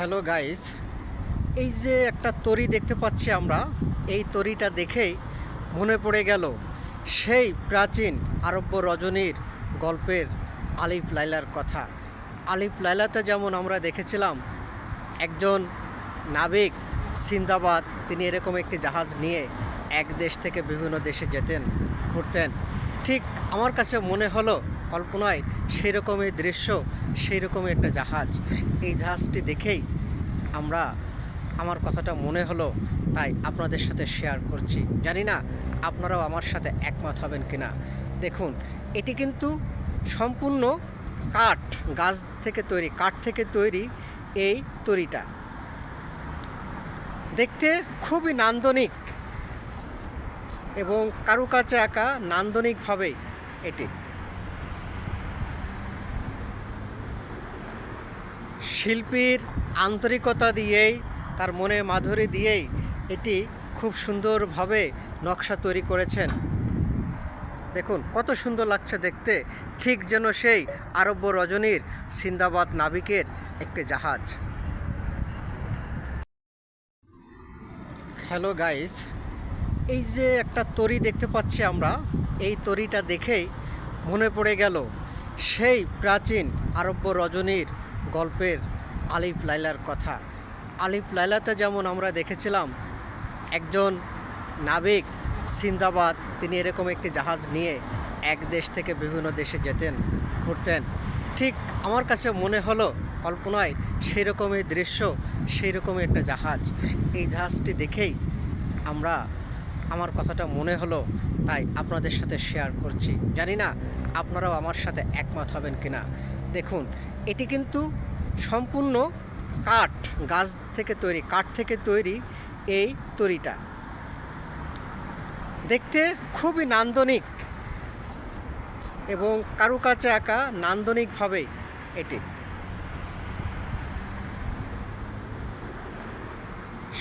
Hello guys এই যে একটা তরি দেখতে পাচ্ছি আমরা, এই তরিটা দেখেই মনে পড়ে গেল সেই প্রাচীন আরব্য রজনীর গল্পের আলিফ লাইলার কথা। আলিফ লাইলাতে যেমন আমরা দেখেছিলাম, একজন নাবিক সিন্দাবাদ, তিনি এরকম একটি জাহাজ নিয়ে এক দেশ থেকে বিভিন্ন দেশে যেতেন, ঘুরতেন। ঠিক আমার কাছে মনে হলো কল্পনায় সেই রকমের দৃশ্য সেই রকমই একটা জাহাজ। এই জাহাজটি দেখেই আমরা, আমার কথাটা মনে হলো, তাই আপনাদের সাথে শেয়ার করছি। জানি না আপনারাও আমার সাথে একমত হবেন কিনা। দেখুন, এটি কিন্তু সম্পূর্ণ কাঠ, গাছ থেকে তৈরি, কাঠ থেকে তৈরি এই তরিটা। দেখতে খুবই নান্দনিক এবং কারুকাজে আঁকা নান্দনিকভাবেই এটি। শিল্পীর আন্তরিকতা দিয়েই, তার মনে মাধুরী দিয়েই এটি খুব সুন্দরভাবে নকশা তৈরি করেছেন। দেখুন, কত সুন্দর লাগছে দেখতে। ঠিক যেন সেই আরব্য রজনীর সিন্দাবাদ নাবিকের একটি জাহাজ। হ্যালো গাইস, এই যে একটা তরি দেখতে পাচ্ছি আমরা, এই তরিটা দেখেই মনে পড়ে গেল সেই প্রাচীন আরব্য রজনীর গল্পের আলিফ লাইলার কথা। আলিফ লাইলাতে যেমন আমরা দেখেছিলাম, একজন নাবিক সিন্দাবাদ, তিনি এরকম একটি জাহাজ নিয়ে এক দেশ থেকে বিভিন্ন দেশে যেতেন, ঘুরতেন। ঠিক আমার কাছে মনে হলো, কল্পনায় সেই রকমের দৃশ্য সেই রকমই একটা জাহাজ। এই জাহাজটি দেখেই আমরা, আমার কথাটা মনে হলো, তাই আপনাদের সাথে শেয়ার করছি। জানি না আপনারাও আমার সাথে একমত হবেন কিনা। দেখুন এটি কিন্তু সম্পূর্ণ কাঠ, গাছ থেকে তৈরি, কাঠ থেকে তৈরি এই তরিটা। দেখতে খুবই নান্দনিক এবং কারুকাজে আঁকা নান্দনিকভাবেই এটি।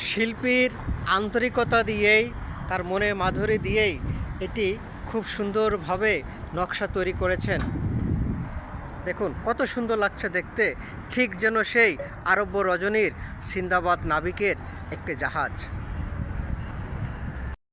শিল্পীর আন্তরিকতা দিয়েই, তার মনে মাধুরী দিয়েই এটি খুব সুন্দরভাবে নকশা তৈরি করেছেন। দেখুন কত সুন্দর লাগছে দেখতে। ঠিক যেন সেই আরব্য রজনীর সিন্দাবাদ নাবিকের একটি জাহাজ।